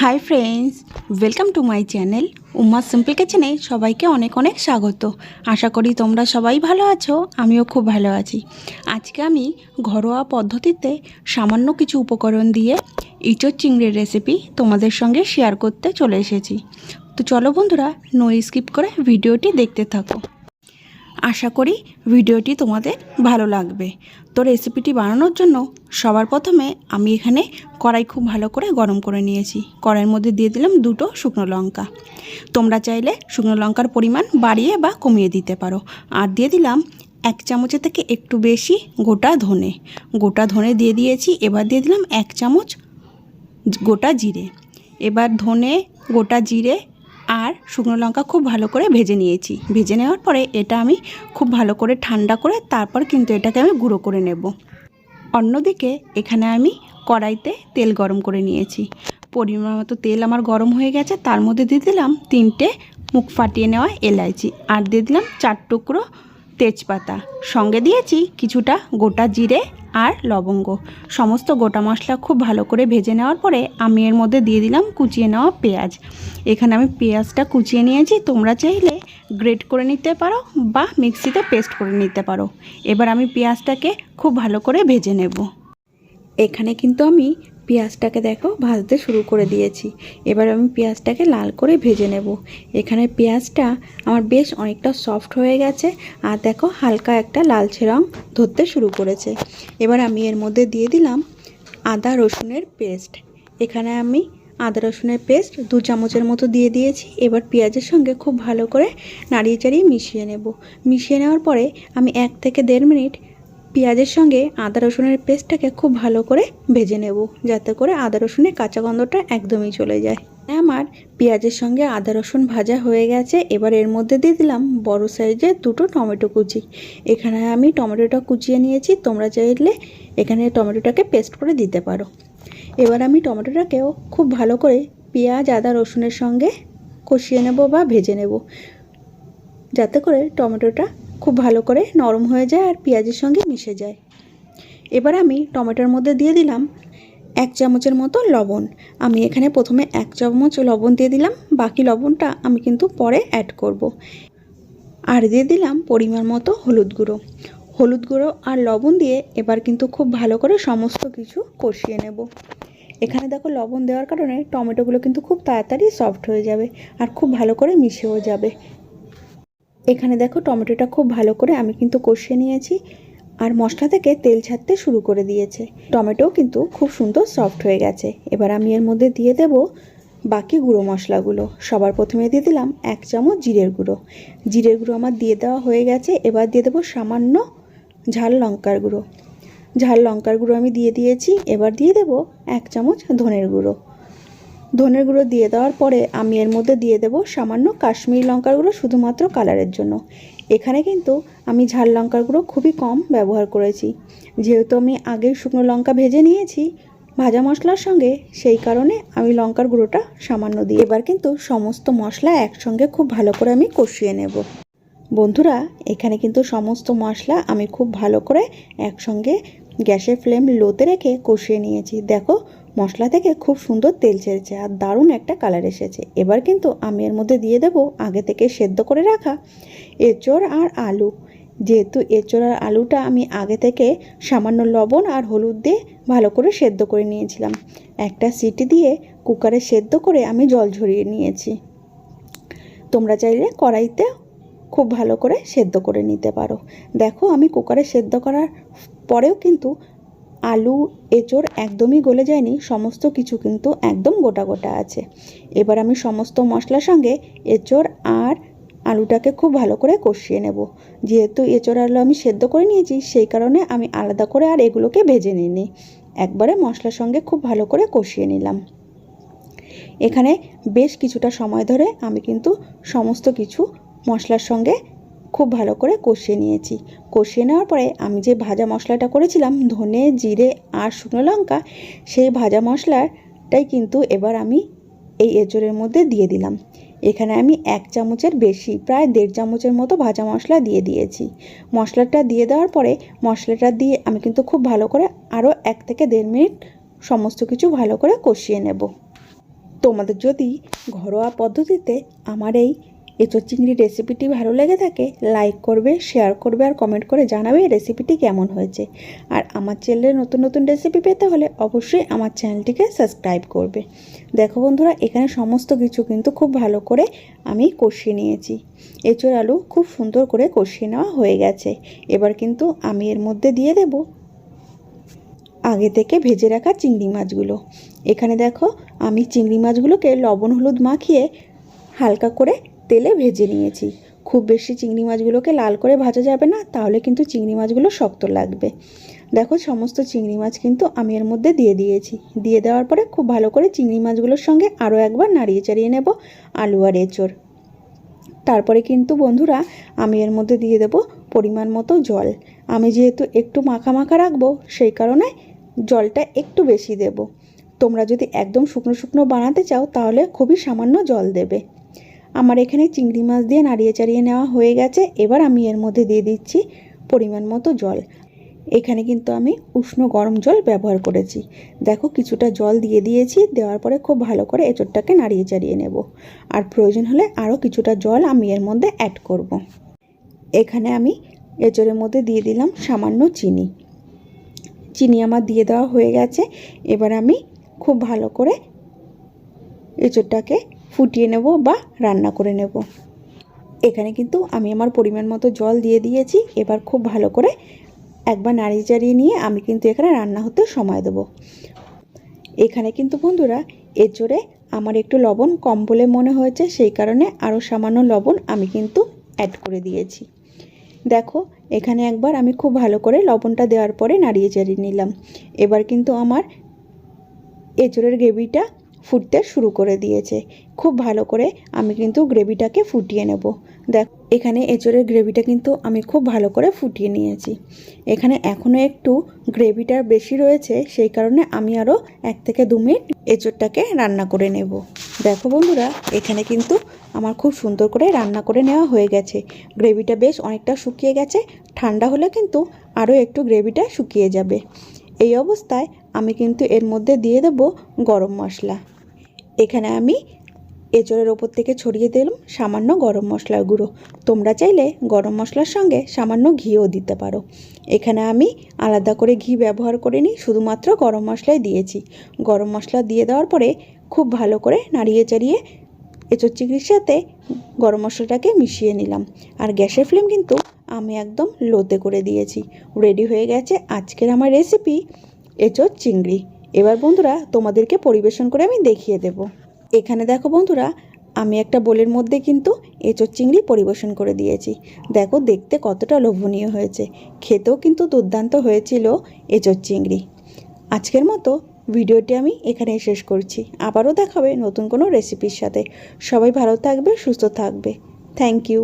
Hi friends welcome to my channel Uma simple কিচেনে সবাইকে অনেক অনেক স্বাগত। আশা করি তোমরা সবাই ভালো আছো, আমিও খুব ভালো আছি। আজকে আমি ঘরোয়া পদ্ধতিতে সামান্য কিছু উপকরণ দিয়ে ইঁচড় চিংড়ির রেসিপি তোমাদের সঙ্গে শেয়ার করতে চলে এসেছি। তো চলো বন্ধুরা নো স্কিপ করে ভিডিওটি দেখতে থাকো। আশা করি ভিডিওটি তোমাদের ভালো লাগবে। তো রেসিপিটি বানানোর জন্য সবার প্রথমে আমি এখানে কড়াই খুব ভালো করে গরম করে নিয়েছি। কড়াইয়ের মধ্যে দিয়ে দিলাম দুটো শুকনো লঙ্কা। তোমরা চাইলে শুকনো লঙ্কার পরিমাণ বাড়িয়ে বা কমিয়ে দিতে পারো। আর দিয়ে দিলাম এক চামচের থেকে একটু বেশি গোটা ধনে। গোটা ধনে দিয়ে দিয়েছি, এবার দিয়ে দিলাম এক চামচ গোটা জিরে। এবার ধনে, গোটা জিরে আর শুকনো লঙ্কা খুব ভালো করে ভেজে নিয়েছি। ভেজে নেওয়ার পরে এটা আমি খুব ভালো করে ঠান্ডা করে তারপর কিন্তু এটাকে আমি গুঁড়ো করে নেব। অন্যদিকে এখানে আমি কড়াইতে তেল গরম করে নিয়েছি। পরিমাণ মতো তেল আমার গরম হয়ে গেছে, তার মধ্যে দিয়ে দিলাম তিনটে মুখ ফাটিয়ে নেওয়া এলাইচি। আর দিয়ে দিলাম চার টুকরো তেজপাতা। সঙ্গে দিয়েছি কিছুটা গোটা জিরে আর লবঙ্গ। সমস্ত গোটা মশলা খুব ভালো করে ভেজে নেওয়ার পরে আমি এর মধ্যে দিয়ে দিলাম কুচিয়ে নেওয়া পেঁয়াজ। এখানে আমি পেঁয়াজটা কুচিয়ে নিয়েছি, তোমরা চাইলে গ্রেট করে নিতে পারো বা মিক্সিতে পেস্ট করে নিতে পারো। এবার আমি পেঁয়াজটাকে খুব ভালো করে ভেজে নেব। এখানে কিন্তু আমি পেঁয়াজটাকে দেখো ভাজতে শুরু করে দিয়েছি। এবার আমি পেঁয়াজটাকে লাল করে ভেজে নেব। এখানে পেঁয়াজটা আমার বেশ অনেকটা সফট হয়ে গেছে আর দেখো হালকা একটা লালচে রং ধরতে শুরু করেছে। এবার আমি এর মধ্যে দিয়ে দিলাম আদা রসুনের পেস্ট। এখানে আমি আদা রসুনের পেস্ট দু চামচের মতো দিয়ে দিয়েছি। এবার পেঁয়াজের সঙ্গে খুব ভালো করে নাড়িয়ে চাড়িয়ে মিশিয়ে নেব। মিশিয়ে নেওয়ার পরে আমি এক থেকে দেড় মিনিট পেঁয়াজের সঙ্গে আদা রসুনের পেস্টটাকে খুব ভালো করে ভেজে নেব, যাতে করে আদা রসুনের কাঁচা গন্ধটা একদমই চলে যায়। আমার পেঁয়াজের সঙ্গে আদা রসুন ভাজা হয়ে গেছে, এবার এর মধ্যে দিয়ে দিলাম বড় সাইজের দুটো টমেটো কুচি। এখানে আমি টমেটোটা কুচিয়ে নিয়েছি, তোমরা চাইলে এখানে টমেটোটাকে পেস্ট করে দিতে পারো। এবার আমি টমেটোটাকেও খুব ভালো করে পেঁয়াজ, আদা রসুনের সঙ্গে কষিয়ে নেব বা ভেজে নেব, যাতে করে টমেটোটা খুব ভালো করে নরম হয়ে যায় আর পেঁয়াজের সঙ্গে মিশে যায়। এবার আমি টমেটোর মধ্যে দিয়ে দিলাম এক চামচের মতো লবণ। আমি এখানে প্রথমে এক চামচ লবণ দিয়ে দিলাম, বাকি লবণটা আমি কিন্তু পরে অ্যাড করব। আর দিয়ে দিলাম পরিমাণ মতো হলুদ গুঁড়ো। হলুদ গুঁড়ো আর লবণ দিয়ে এবার কিন্তু খুব ভালো করে সমস্ত কিছু কষিয়ে নেব। এখানে দেখো লবণ দেওয়ার কারণে টমেটোগুলো কিন্তু খুব তাড়াতাড়ি সফট হয়ে যাবে আর খুব ভালো করে মিশেও যাবে। এখানে দেখো টমেটোটা খুব ভালো করে আমি কিন্তু কষিয়ে নিয়েছি। আর মশলা থেকে তেল ছাড়তে শুরু করে দিয়েছে। টমেটো কিন্তু খুব সুন্দর সফট হয়ে গেছে। এবার আমি এর মধ্যে দিয়ে দেব বাকি গুঁড়ো মশলাগুলো। সবার প্রথমে দিয়ে দিলাম এক চামচ জিরের গুঁড়ো। জিরের গুঁড়ো আমার দিয়ে দেওয়া হয়ে গেছে। এবার দিয়ে দেবো সামান্য ঝাল লঙ্কার গুঁড়ো। ঝাল লঙ্কার গুঁড়ো আমি দিয়ে দিয়েছি। এবার দিয়ে দেব এক চামচ ধনের গুঁড়ো। ধনের গুঁড়ো দিয়ে দেওয়ার পরে আমি এর মধ্যে দিয়ে দেব সামান্য কাশ্মীরি লঙ্কার গুঁড়ো শুধুমাত্র কালারের জন্য। এখানে কিন্তু আমি ঝাল লঙ্কার গুঁড়ো খুবই কম ব্যবহার করেছি। যেহেতু আমি আগেই শুকনো লঙ্কা ভেজে নিয়েছি, ভাজা মশলার সঙ্গে সেই কারণে আমি লঙ্কার গুঁড়োটা সামান্য দিই এবার কিন্তু সমস্ত মশলা একসঙ্গে খুব ভালো করে আমি কষিয়ে নেব। বন্ধুরা, এখানে কিন্তু সমস্ত মশলা আমি খুব ভালো করে একসঙ্গে গ্যাসের ফ্লেম লোতে রেখে কষিয়ে নিয়েছি। দেখো মশলা থেকে খুব সুন্দর তেল ছেড়েছে আর দারুণ একটা কালার এসেছে। এবার কিন্তু আমি এর মধ্যে দিয়ে দেব আগে থেকে সেদ্ধ করে রাখা এঁচড় আর আলু। যেহেতু এঁচড় আর আলুটা আমি আগে থেকে সামান্য লবণ আর হলুদ দিয়ে ভালো করে সেদ্ধ করে নিয়েছিলাম। একটা সিটি দিয়ে কুকারে সেদ্ধ করে আমি জল ঝরিয়ে নিয়েছি। তোমরা চাইলে কড়াইতে খুব ভালো করে সেদ্ধ করে নিতে পারো। দেখো আমি কুকারে সেদ্ধ করার পরেও কিন্তু আলু, এঁচড় একদমই গলে যায়নি, সমস্ত কিছু কিন্তু একদম গোটা গোটা আছে। এবার আমি সমস্ত মশলার সঙ্গে এঁচড় আর আলুটাকে খুব ভালো করে কষিয়ে নেব। যেহেতু এঁচড় আলু আমি সেদ্ধ করে নিয়েছি, সেই কারণে আমি আলাদা করে আর এগুলোকে ভেজে নিইনি। একবারে মশলার সঙ্গে খুব ভালো করে কষিয়ে নিলাম। এখানে বেশ কিছুটা সময় ধরে আমি কিন্তু সমস্ত কিছু মশলার সঙ্গে খুব ভালো করে কষিয়ে নিয়েছি। কষিয়ে নেওয়ার পরে আমি যে ভাজা মশলাটা করেছিলাম, ধনে, জিরে আর শুকনো লঙ্কা, সেই ভাজা মশলাটাই কিন্তু এবার আমি এই এঁচড়ের মধ্যে দিয়ে দিলাম। এখানে আমি এক চামচের বেশি, প্রায় দেড় চামচের মতো ভাজা মশলা দিয়ে দিয়েছি। মশলাটা দিয়ে দেওয়ার পরে মশলাটা দিয়ে আমি কিন্তু খুব ভালো করে আরও এক থেকে দেড় মিনিট সমস্ত কিছু ভালো করে কষিয়ে নেব। তোমাদের যদি ঘরোয়া পদ্ধতিতে আমার এই এঁচোড় চিংড়ি রেসিপিটি ভালো লেগে থাকে লাইক করবে শেয়ার করবে আর কমেন্ট করে জানাবে রেসিপিটি কেমন হয়েছে। আর আমার চ্যানেলে নতুন নতুন রেসিপি পেতে হলে অবশ্যই আমার চ্যানেলটিকে সাবস্ক্রাইব করবে। দেখো বন্ধুরা, এখানে সমস্ত কিছু কিন্তু খুব ভালো করে আমি কষিয়ে নিয়েছি। এঁচোড় আলু খুব সুন্দর করে কষিয়ে নেওয়া হয়ে গেছে। এবার কিন্তু আমি এর মধ্যে দিয়ে দেব আগে থেকে ভেজে রাখা চিংড়ি মাছগুলো। এখানে দেখো, আমি চিংড়ি মাছগুলোকে লবণ হলুদ মাখিয়ে হালকা করে তেলে ভেজে নিয়েছি। খুব বেশি চিংড়ি মাছগুলোকে লাল করে ভাজা যাবে না, তাহলে কিন্তু চিংড়ি মাছগুলো শক্ত লাগবে। দেখো, সমস্ত চিংড়ি মাছ কিন্তু আমি এর মধ্যে দিয়ে দিয়েছি। দিয়ে দেওয়ার পরে খুব ভালো করে চিংড়ি মাছগুলোর সঙ্গে আরও একবার নাড়িয়ে চাড়িয়ে নেব আলু আর এঁচড়। তারপরে কিন্তু বন্ধুরা, আমি এর মধ্যে দিয়ে দেব পরিমাণ মতো জল। আমি যেহেতু একটু মাখা মাখা রাখব, সেই কারণে জলটা একটু বেশি দেব। তোমরা যদি একদম শুকনো শুকনো বানাতে চাও, তাহলে খুবই সামান্য জল দেবে। আমার এখানে চিংড়ি মাছ দিয়ে নাড়িয়ে চাড়িয়ে নেওয়া হয়ে গেছে। এবার আমি এর মধ্যে দিয়ে দিচ্ছি পরিমাণ মতো জল। এখানে কিন্তু আমি উষ্ণ গরম জল ব্যবহার করেছি। দেখো কিছুটা জল দিয়ে দিয়েছি, দেওয়ার পরে খুব ভালো করে এঁচড়টাকে নাড়িয়ে চাড়িয়ে নেব। আর প্রয়োজন হলে আরও কিছুটা জল আমি এর মধ্যে অ্যাড করব। এখানে আমি এঁচড়ের মধ্যে দিয়ে দিলাম সামান্য চিনি। চিনি আমার দিয়ে দেওয়া হয়ে গেছে। এবার আমি খুব ভালো করে এঁচড়টাকে ফুটিয়ে নেব বা রান্না করে নেব। এখানে কিন্তু আমি আমার পরিমাণ মতো জল দিয়ে দিয়েছি। এবার খুব ভালো করে একবার নাড়িয়ে চাড়িয়ে নিয়ে আমি কিন্তু এখানে রান্না হতে সময় দেবো। এখানে কিন্তু বন্ধুরা এঁচড়ে আমার একটু লবণ কম বলে মনে হয়েছে, সেই কারণে আরও সামান্য লবণ আমি কিন্তু অ্যাড করে দিয়েছি। দেখো, এখানে একবার আমি খুব ভালো করে লবণটা দেওয়ার পরে নাড়িয়ে চাড়িয়ে নিলাম। এবার কিন্তু আমার এঁচড়ের গ্রেভিটা ফুটতে শুরু করে দিয়েছে। খুব ভালো করে আমি কিন্তু গ্রেভিটাকে ফুটিয়ে নেব। দেখ, এখানে এঁচড়ের গ্রেভিটা কিন্তু আমি খুব ভালো করে ফুটিয়ে নিয়েছি। এখানে এখনও একটু গ্রেভিটা বেশি রয়েছে, সেই কারণে আমি আরও এক থেকে দু মিনিট এঁচড়টাকে রান্না করে নেব। দেখো বন্ধুরা, এখানে কিন্তু আমার খুব সুন্দর করে রান্না করে নেওয়া হয়ে গেছে। গ্রেভিটা বেশ অনেকটা শুকিয়ে গেছে, ঠান্ডা হলে কিন্তু আরও একটু গ্রেভিটা শুকিয়ে যাবে। এই অবস্থায় আমি কিন্তু এর মধ্যে দিয়ে দেব গরম মশলা। এখানে আমি এঁচড়ের ওপর থেকে ছড়িয়ে দিলাম সামান্য গরম মশলার গুঁড়ো। তোমরা চাইলে গরম মশলার সঙ্গে সামান্য ঘিও দিতে পারো। এখানে আমি আলাদা করে ঘি ব্যবহার করিনি শুধুমাত্র গরম মশলাই দিয়েছি। গরম মশলা দিয়ে দেওয়ার পরে খুব ভালো করে নাড়িয়ে চাড়িয়ে এঁচড় চিংড়ির সাথে গরম মশলাটাকে মিশিয়ে নিলাম। আর গ্যাসের ফ্লেম কিন্তু আমি একদম লোতে করে দিয়েছি। রেডি হয়ে গেছে আজকের আমার রেসিপি এঁচড় চিংড়ি। এবার বন্ধুরা, তোমাদেরকে পরিবেশন করে আমি দেখিয়ে দেব। এখানে দেখো বন্ধুরা, আমি একটা বোলের মধ্যে কিন্তু এঁচড় চিংড়ি পরিবেশন করে দিয়েছি। দেখো, দেখতে কতটা লোভনীয় হয়েছে। খেতেও কিন্তু দুর্দান্ত হয়েছিল এঁচড় চিংড়ি। আজকের মতো ভিডিওটি আমি এখানে শেষ করছি। আবারও দেখাবে নতুন কোনো রেসিপির সাথে। সবাই ভালো থাকবে, সুস্থ থাকবে। Thank you